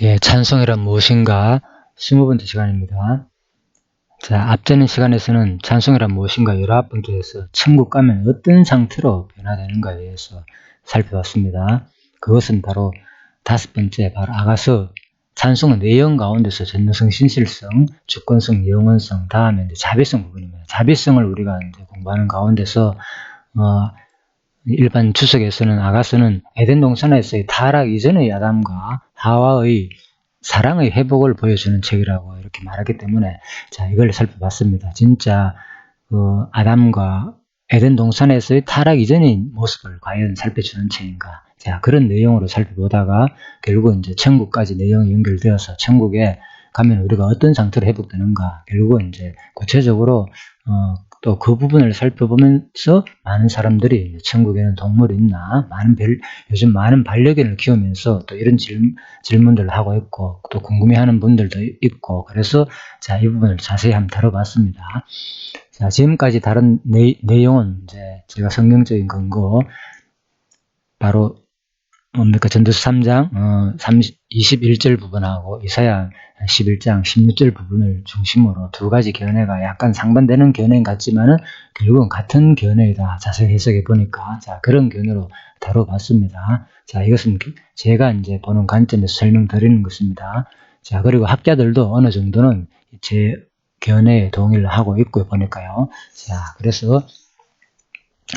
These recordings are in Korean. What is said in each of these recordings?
예, 찬송이란 무엇인가? 20번째 시간입니다. 자, 앞전의 시간에서는 찬송이란 무엇인가 19번째에서 천국 가면 어떤 상태로 변화되는가에 대해서 살펴봤습니다. 그것은 바로 다섯 번째, 바로 아가서 찬송의 내용 가운데서 전능성, 신실성, 주권성, 영원성, 다음에 이제 자비성 부분입니다. 자비성을 우리가 이제 공부하는 가운데서 어, 일반 주석에서는 아가서는 에덴 동산에서의 타락 이전의 아담과 하와의 사랑의 회복을 보여주는 책이라고 이렇게 말하기 때문에 자 이걸 살펴봤습니다. 진짜 그 아담과 에덴 동산에서의 타락 이전의 모습을 과연 살펴주는 책인가? 자 그런 내용으로 살펴보다가 결국 이제 천국까지 내용이 연결되어서 천국에 가면 우리가 어떤 상태로 회복되는가? 결국은 이제 구체적으로 어, 또 그 부분을 살펴보면서 많은 사람들이 천국에는 동물이 있나 많은 별, 요즘 많은 반려견을 키우면서 또 이런 질, 질문들을 하고 있고 또 궁금해하는 분들도 있고 그래서 자 이 부분을 자세히 한번 다뤄봤습니다. 자 지금까지 다른 내, 내용은 이제 제가 성경적인 근거 바로 뭡니까 전도서 3장 어, 30, 21절 부분하고 이사야 11장 16절 부분을 중심으로 두 가지 견해가 약간 상반되는 견해인 같지만은 결국은 같은 견해이다. 자세히 해석해 보니까 자 그런 견해로 다뤄봤습니다. 자 이것은 제가 이제 보는 관점에서 설명드리는 것입니다. 자 그리고 학자들도 어느 정도는 제 견해에 동의를 하고 있고 보니까요. 자 그래서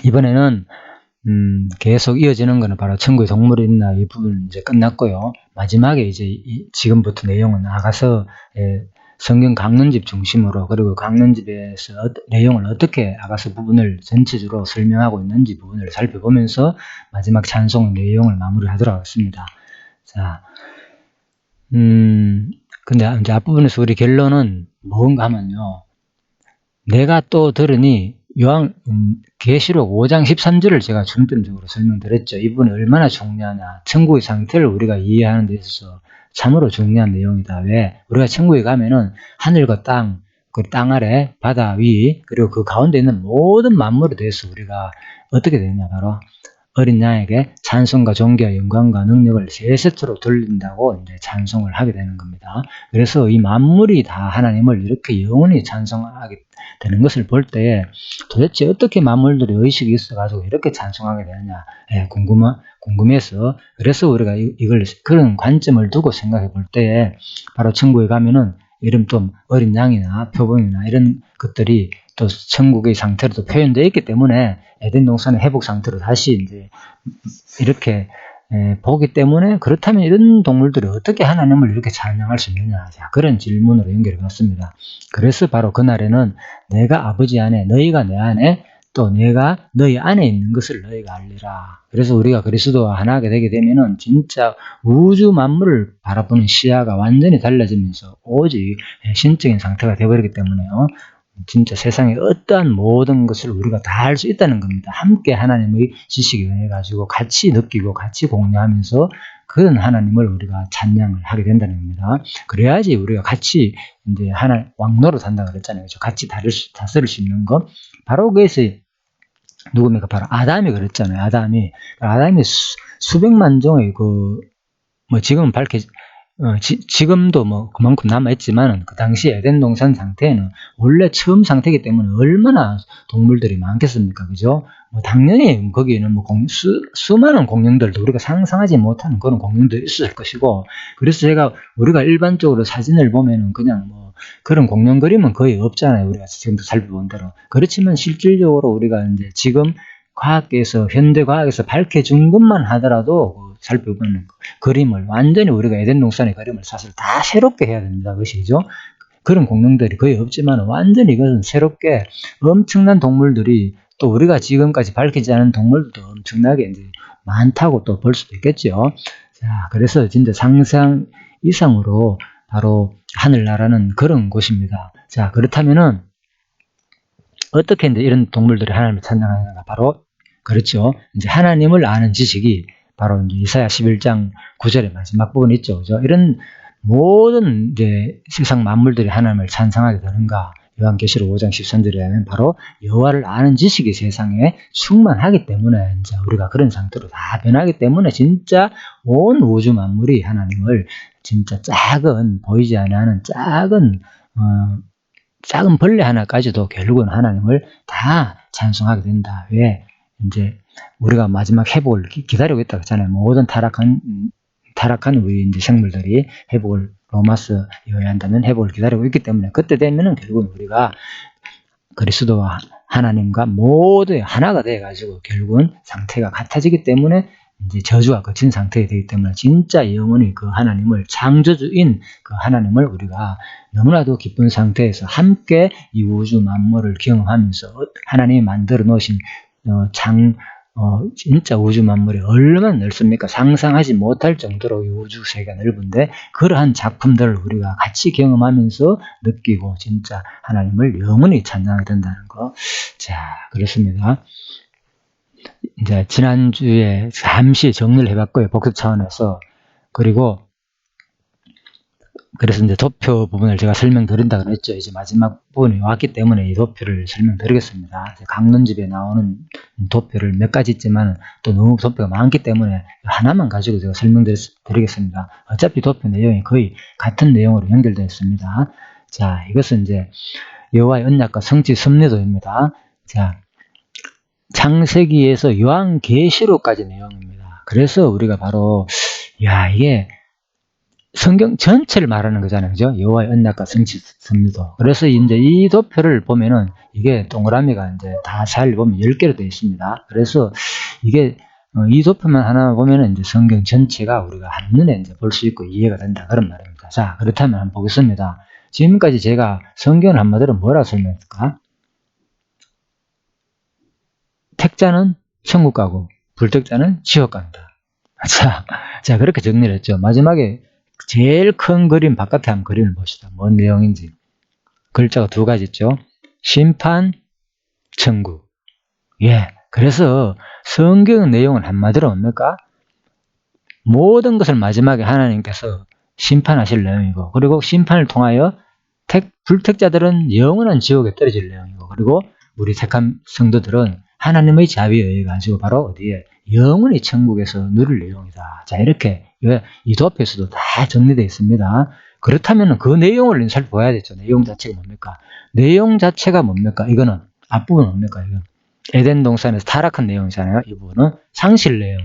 이번에는 음, 계속 이어지는 거는 바로 천국의 동물이 있나 이 부분 이제 끝났고요. 마지막에 이제 이, 지금부터 내용은 나가서 성경 강론집 중심으로 그리고 강론집에서 어, 내용을 어떻게 아가서 부분을 전체적으로 설명하고 있는지 부분을 살펴보면서 마지막 찬송 내용을 마무리하도록 하겠습니다. 자, 음, 근데 이제 앞부분에서 우리 결론은 뭔가 하면요. 내가 또 들으니 요한 음, 계시록 5장 13절을 제가 중점적으로 설명드렸죠. 이분이 얼마나 중요하냐. 천국의 상태를 우리가 이해하는 데 있어서 참으로 중요한 내용이다. 왜? 우리가 천국에 가면은 하늘과 땅, 그 땅 아래, 바다 위, 그리고 그 가운데 있는 모든 만물에 대해서 우리가 어떻게 되느냐. 바로 어린 양에게 찬송과 존귀와 영광과 능력을 세 세트로 돌린다고 이제 찬송을 하게 되는 겁니다. 그래서 이 만물이 다 하나님을 이렇게 영원히 찬송하게 되는 것을 볼 때 도대체 어떻게 만물들이 의식이 있어가지고 이렇게 찬송하게 되느냐 예, 궁금 궁금해서 그래서 우리가 이, 이걸 그런 관점을 두고 생각해 볼 때에 바로 천국에 가면은 이런 좀 어린 양이나 표범이나 이런 것들이 또 천국의 상태로도 표현되어 있기 때문에 에덴 동산의 회복 상태로 다시 이제 이렇게 에, 보기 때문에 그렇다면 이런 동물들이 어떻게 하나님을 이렇게 찬양할 수 있느냐 자, 그런 질문으로 연결해 봤습니다. 그래서 바로 그날에는 내가 아버지 안에 너희가 내 안에 또 내가 너희 안에 있는 것을 너희가 알리라. 그래서 우리가 그리스도와 하나가 되게 되면은 진짜 우주 만물을 바라보는 시야가 완전히 달라지면서 오직 신적인 상태가 되어버리기 때문에요. 진짜 세상의 어떠한 모든 것을 우리가 다할수 있다는 겁니다. 함께 하나님의 지식에 의해 가지고 같이 느끼고 같이 공유하면서 그런 하나님을 우리가 찬양을 하게 된다는 겁니다. 그래야지 우리가 같이 이제 하나 왕노로 산다 그랬잖아요. 그렇죠? 같이 다를 수, 다스릴 수 있는 것. 바로 그래서 누굽니까? 바로 아담이 그랬잖아요. 아담이 아담이 수, 수백만 종의 그 뭐 지금은 밝혀 어, 지, 금도뭐 그만큼 남아있지만 그 당시 에덴 동산 상태에는 원래 처음 상태이기 때문에 얼마나 동물들이 많겠습니까? 그죠? 뭐 당연히 거기에는 뭐 공, 수, 수많은 공룡들도 우리가 상상하지 못하는 그런 공룡들이 있을 것이고 그래서 제가 우리가 일반적으로 사진을 보면은 그냥 뭐 그런 공룡 그림은 거의 없잖아요. 우리가 지금도 살펴본 대로. 그렇지만 실질적으로 우리가 이제 지금 과학계에서 현대 과학에서 밝혀준 것만 하더라도 살펴보는 그림을 완전히 우리가 에덴 동산의 그림을 사실 다 새롭게 해야 됩니다. 그것이죠. 그런 공룡들이 거의 없지만 완전히 이것은 새롭게 엄청난 동물들이 또 우리가 지금까지 밝히지 않은 동물도 엄청나게 이제 많다고 또 볼 수도 있겠죠. 자, 그래서 진짜 상상 이상으로 바로 하늘나라는 그런 곳입니다. 자, 그렇다면은 어떻게 이제 이런 동물들이 하나님을 찬양하는가? 바로 그렇죠. 이제 하나님을 아는 지식이 바로 이사야 11장 9절의 마지막 부분 있죠. 그죠? 이런 모든 이제 세상 만물들이 하나님을 찬성하게 되는가? 요한계시록 5장 13절에 하면 바로 여호와를 아는 지식이 세상에 충만하기 때문에 이제 우리가 그런 상태로 다 변하기 때문에 진짜 온 우주 만물이 하나님을 진짜 작은 보이지 않는 작은 어, 작은 벌레 하나까지도 결국은 하나님을 다 찬송하게 된다. 왜? 이제 우리가 마지막 회복을 기- 기다리고 있다고 했잖아요. 모든 타락한 음, 타락한 우리 이제 생물들이 회복을 로마스 요한다면 회복을 기다리고 있기 때문에 그때 되면은 결국은 우리가 그리스도와 하나님과 모두 하나가 돼 가지고 결국은 상태가 같아지기 때문에 이제 저주가 거친 상태가 되기 때문에 진짜 영원히 그 하나님을 창조주인 그 하나님을 우리가 너무나도 기쁜 상태에서 함께 이 우주 만물을 경험하면서 하나님이 만들어 놓으신 어, 장 어, 진짜 우주 만물이 얼마나 넓습니까? 상상하지 못할 정도로 이 우주 세계가 넓은데 그러한 작품들을 우리가 같이 경험하면서 느끼고 진짜 하나님을 영원히 찬양하게 된다는 거. 자, 그렇습니다. 이제 지난주에 잠시 정리를 해봤고요. 복습 차원에서. 그리고 그래서 이제 도표 부분을 제가 설명드린다 그랬죠. 이제 마지막 부분이 왔기 때문에 이 도표를 설명드리겠습니다. 강론집에 나오는 도표를 몇 가지 있지만 또 너무 도표가 많기 때문에 하나만 가지고 제가 설명드리겠습니다. 어차피 도표 내용이 거의 같은 내용으로 연결되어 있습니다. 자, 이것은 이제 여호와의 언약과 성취 섭리도입니다. 자, 창세기에서 요한계시록까지 내용입니다. 그래서 우리가 바로 야 이게 성경 전체를 말하는 거잖아요. 그죠? 여호와의 언약과 성취 섭리도. 그래서 이제 이 도표를 보면은 이게 동그라미가 이제 다 잘 보면 10개로 되어 있습니다. 그래서 이게 어, 이 도표만 하나 보면은 이제 성경 전체가 우리가 한눈에 이제 볼 수 있고 이해가 된다. 그런 말입니다. 자, 그렇다면 한번 보겠습니다. 지금까지 제가 성경을 한마디로 뭐라 설명했을까? 택자는 천국 가고 불택자는 지옥 간다. 자, 자 그렇게 정리를 했죠. 마지막에 제일 큰 그림 바깥에 한번 그림을 봅시다. 뭔 내용인지. 글자가 두 가지 있죠. 심판, 천국. 예. 그래서 성경 내용은 한마디로 뭡니까? 모든 것을 마지막에 하나님께서 심판하실 내용이고, 그리고 심판을 통하여 택, 불택자들은 영원한 지옥에 떨어질 내용이고, 그리고 우리 택한 성도들은 하나님의 자비에 의해 가지고 바로 어디에 영원히 천국에서 누릴 내용이다. 자, 이렇게 이 도표에서도 다 정리되어 있습니다. 그렇다면 그 내용을 살펴봐야 되죠. 내용 자체가 뭡니까? 내용 자체가 뭡니까? 이거는 앞부분 뭡니까? 이건 에덴 동산에서 타락한 내용이잖아요. 이 부분은 상실 내용,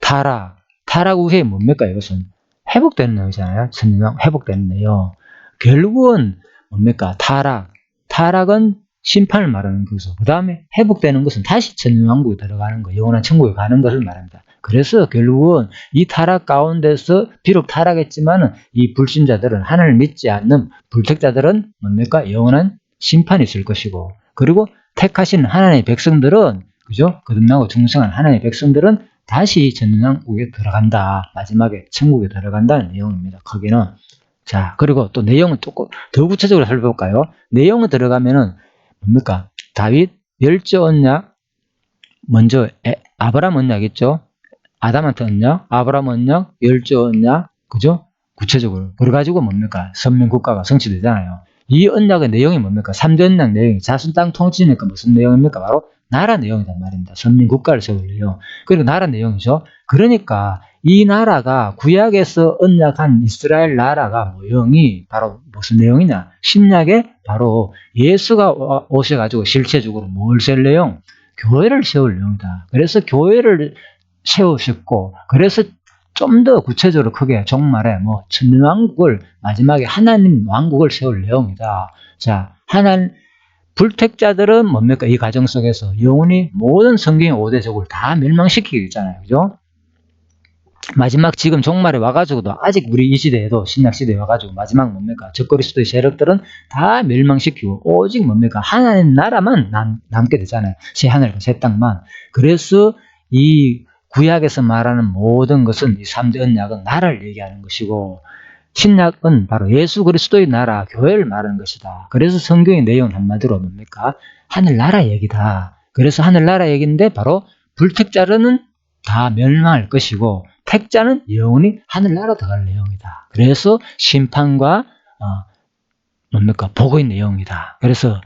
타락, 타락 후에 뭡니까? 이것은 회복되는 내용이잖아요. 선명 회복되는 내용. 결국은 뭡니까? 타락. 타락은 심판을 말하는 것이고 그 다음에 회복되는 것은 다시 천년왕국에 들어가는 거, 영원한 천국에 가는 것을 말합니다. 그래서 결국은 이 타락 가운데서 비록 타락했지만 이 불신자들은 하나님을 믿지 않는 불택자들은 뭡니까? 영원한 심판이 있을 것이고 그리고 택하신 하나님의 백성들은 그죠? 거듭나고 중생한 하나님의 백성들은 다시 천년왕국에 들어간다. 마지막에 천국에 들어간다는 내용입니다. 거기는 자 그리고 또 내용은 조금 더 구체적으로 살펴볼까요? 내용을 들어가면은 뭡니까? 다윗 열조 언약 먼저 에, 아브라함 언약 있죠? 아담한테 언약, 아브라함 언약, 열조 언약, 그죠? 구체적으로 그래 가지고 뭡니까? 선민 국가가 성취되잖아요. 이 언약의 내용이 뭡니까? 3대 언약 내용이 자손 땅 통치니까 무슨 내용입니까? 바로 나라 내용이란 말입니다. 선민 국가를 세울 내용. 그리고 나라 내용이죠. 그러니까 이 나라가 구약에서 언약한 이스라엘 나라가 모형이 바로 무슨 내용이냐? 신약에 바로 예수가 오셔가지고 실체적으로 뭘 세울 내용? 교회를 세울 내용이다. 그래서 교회를 세우셨고, 그래서 좀 더 구체적으로 크게 종말에 뭐 천년왕국을 마지막에 하나님 왕국을 세울 내용이다. 자, 하나님 불택자들은 뭡니까? 이 과정 속에서 영원히 모든 성경의 5대족을 다 멸망시키게 되잖아요. 그죠? 마지막 지금 종말에 와가지고도 아직 우리 이 시대에도 신약 시대에 와가지고 마지막 뭡니까? 적그리스도의 세력들은 다 멸망시키고 오직 뭡니까? 하나님 나라만 남, 남게 되잖아요. 새 하늘과 새 땅만. 그래서 이 구약에서 말하는 모든 것은 이 3대 언약은 나라를 얘기하는 것이고 신약은 바로 예수 그리스도의 나라, 교회를 말하는 것이다. 그래서 성경의 내용은 한마디로 뭡니까? 하늘나라 얘기다. 그래서 하늘나라 얘기인데 바로 불택자로는 다 멸망할 것이고 택자는 영원히 하늘나라 들어갈 내용이다. 그래서 심판과 어, 뭡니까? 복의 내용이다. 그래서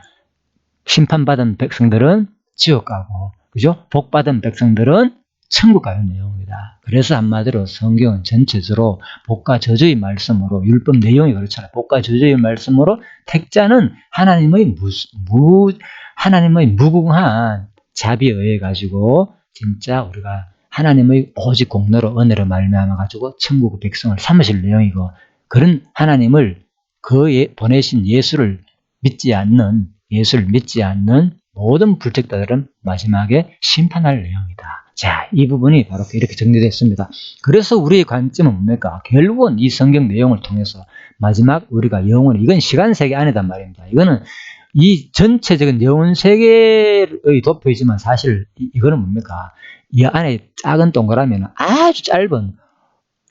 심판받은 백성들은 지옥 가고, 그죠? 복받은 백성들은 천국 가는 내용이다. 그래서 한마디로 성경은 전체적으로 복과 저주의 말씀으로 율법 내용이 그렇잖아요. 복과 저주의 말씀으로 택자는 하나님의 무, 무 하나님의 무궁한 자비에 의해 가지고 진짜 우리가 하나님의 오직 공로로 은혜로 말미암아 가지고 천국 백성을 삼으실 내용이고 그런 하나님을 그 예- 보내신 예수를 믿지 않는 예수를 믿지 않는 모든 불택자들은 마지막에 심판할 내용이다. 자, 이 부분이 바로 이렇게 정리됐습니다. 그래서 우리의 관점은 뭡니까? 결국은 이 성경 내용을 통해서 마지막 우리가 영원, 이건 시간 세계 안이단 말입니다. 이거는 이 전체적인 영혼 세계의 도표이지만 사실 이- 이거는 뭡니까? 이 안에 작은 동그라미는 아주 짧은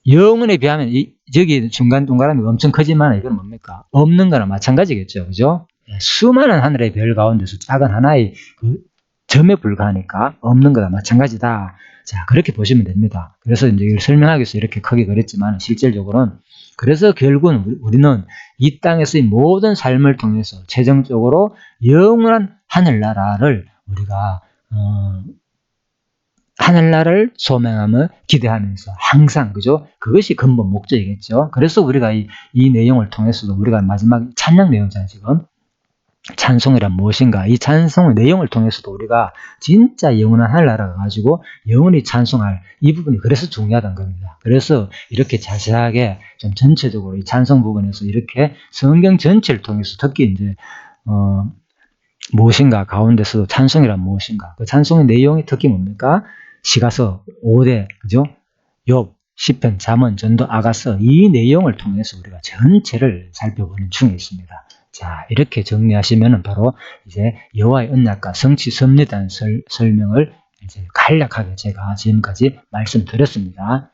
영혼에 비하면 이, 저기 중간 동그라미가 엄청 크지만 이건 뭡니까? 없는 거나 마찬가지겠죠. 그죠? 예, 수많은 하늘의 별 가운데서 작은 하나의 그 점에 불과하니까 없는 거나 마찬가지다. 자, 그렇게 보시면 됩니다. 그래서 이제 이걸 설명하기 위해서 이렇게 크게 그랬지만 실질적으로는 그래서 결국은 우리- 우리는 이 땅에서의 모든 삶을 통해서 최종적으로 영원한 하늘나라를 우리가 어, 하늘나라를 소망하며 기대하면서 항상 그죠? 그것이 근본 목적이겠죠. 그래서 우리가 이, 이 내용을 통해서도 우리가 마지막 찬양 내용잖아요, 지금. 찬송이란 무엇인가? 이 찬송의 내용을 통해서도 우리가 진짜 영원한 하늘나라가 가지고 영원히 찬송할 이 부분이 그래서 중요하다는 겁니다. 그래서 이렇게 자세하게 좀 전체적으로 이 찬송 부분에서 이렇게 성경 전체를 통해서 특히 이제 어 무엇인가 가운데서도 찬송이란 무엇인가? 그 찬송의 내용이 특히 뭡니까? 시가서 5대 그죠? 욥, 시편, 잠언, 전도, 아가서 이 내용을 통해서 우리가 전체를 살펴보는 중에 있습니다. 자, 이렇게 정리하시면은 바로 이제 여호와의 언약과 성취 섭리단 설, 설명을 이제 간략하게 제가 지금까지 말씀드렸습니다.